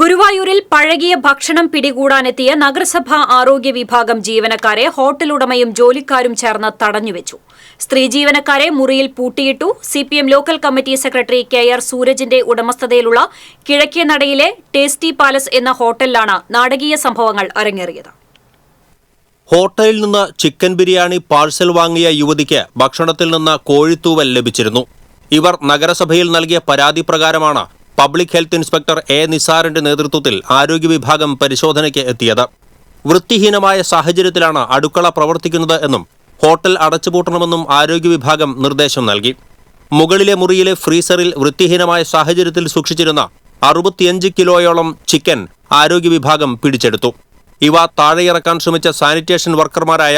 ഗുരുവായൂരിൽ പഴകിയ ഭക്ഷണം പിടികൂടാനെത്തിയ നഗരസഭാ ആരോഗ്യ വിഭാഗം ജീവനക്കാരെ ഹോട്ടൽ ഉടമയും ജോലിക്കാരും ചേർന്ന് തടഞ്ഞുവെച്ചു. സ്ത്രീ ജീവനക്കാരെ മുറിയിൽ പൂട്ടിയിട്ടു CPM local committee secretary K R സൂരജിന്റെ ഉടമസ്ഥതയിലുള്ള കിഴക്കേ നടയിലെ ടേസ്റ്റി പാലസ് എന്ന ഹോട്ടലിലാണ് നാടകീയ സംഭവങ്ങൾ അരങ്ങേറിയത്. ഹോട്ടലിൽ നിന്ന് ചിക്കൻ ബിരിയാണി പാഴ്സൽ വാങ്ങിയ യുവതിക്ക് ഭക്ഷണത്തിൽ നിന്ന് കോഴിത്തൂവൽ ലഭിച്ചിരുന്നു. ഇവർ നഗരസഭയിൽ നൽകിയ പരാതി പ്രകാരമാണ് പബ്ലിക് ഹെൽത്ത് ഇൻസ്പെക്ടർ എ നിസാറിന്റെ നേതൃത്വത്തിൽ ആരോഗ്യ വിഭാഗം പരിശോധനയ്ക്ക് എത്തിയത്. വൃത്തിഹീനമായ സാഹചര്യത്തിലാണ് അടുക്കള പ്രവർത്തിക്കുന്നത് എന്നും ഹോട്ടൽ അടച്ചുപൂട്ടണമെന്നും ആരോഗ്യ വിഭാഗം നിർദ്ദേശം നൽകി. മുകളിലെ മുറിയിലെ ഫ്രീസറിൽ വൃത്തിഹീനമായ സാഹചര്യത്തിൽ സൂക്ഷിച്ചിരുന്ന അറുപത്തിയഞ്ച് കിലോയോളം ചിക്കൻ ആരോഗ്യ വിഭാഗം പിടിച്ചെടുത്തു. ഇവ താഴെയിറക്കാൻ ശ്രമിച്ച sanitation വർക്കർമാരായ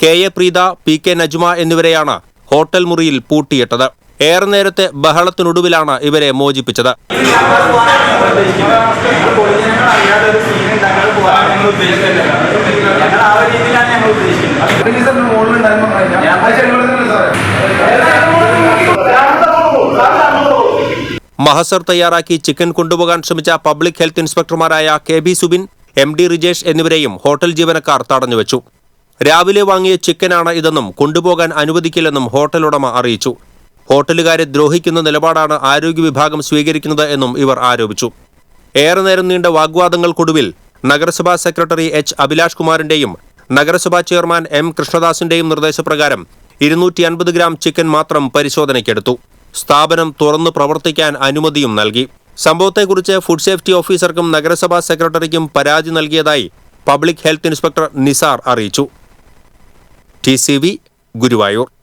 K A Preetha P K Najma എന്നിവരെയാണ് ഹോട്ടൽ മുറിയിൽ പൂട്ടിയിട്ടത്. ഏറെ നേരത്തെ ബഹളത്തിനൊടുവിലാണ് ഇവരെ മോചിപ്പിച്ചത്. മഹസർ തയ്യാറാക്കി ചിക്കൻ കൊണ്ടുപോകാൻ ശ്രമിച്ച public health ഇൻസ്പെക്ടർമാരായ K B Subin M D Rijesh എന്നിവരെയും ഹോട്ടൽ ജീവനക്കാർ തടഞ്ഞുവെച്ചു. രാവിലെ വാങ്ങിയ ചിക്കനാണ് ഇതെന്നും കൊണ്ടുപോകാൻ അനുവദിക്കില്ലെന്നും ഹോട്ടൽ ഉടമ അറിയിച്ചു. ഹോട്ടലുകാരെ ദ്രോഹിക്കുന്ന നിലപാടാണ് ആരോഗ്യ വിഭാഗം സ്വീകരിക്കുന്നത് എന്നും ഇവർ ആരോപിച്ചു. ഏറെ നേരം നീണ്ട വാഗ്വാദങ്ങൾക്കൊടുവിൽ നഗരസഭാ സെക്രട്ടറി എച്ച്. അഭിലാഷ് കുമാറിന്റെയും നഗരസഭാ ചെയർമാൻ എം. കൃഷ്ണദാസിന്റെയും നിർദ്ദേശപ്രകാരം ഇരുന്നൂറ്റി അൻപത് ഗ്രാം ചിക്കൻ മാത്രം പരിശോധനയ്ക്കെടുത്തു. സ്ഥാപനം തുറന്നു പ്രവർത്തിക്കാൻ അനുമതിയും നൽകി. സംഭവത്തെക്കുറിച്ച് ഫുഡ് സേഫ്റ്റി ഓഫീസർക്കും നഗരസഭാ സെക്രട്ടറിക്കും പരാതി നൽകിയതായി പബ്ലിക് ഹെൽത്ത് ഇൻസ്പെക്ടർ നിസാർ അറിയിച്ചു. ടി ഗുരുവായൂർ.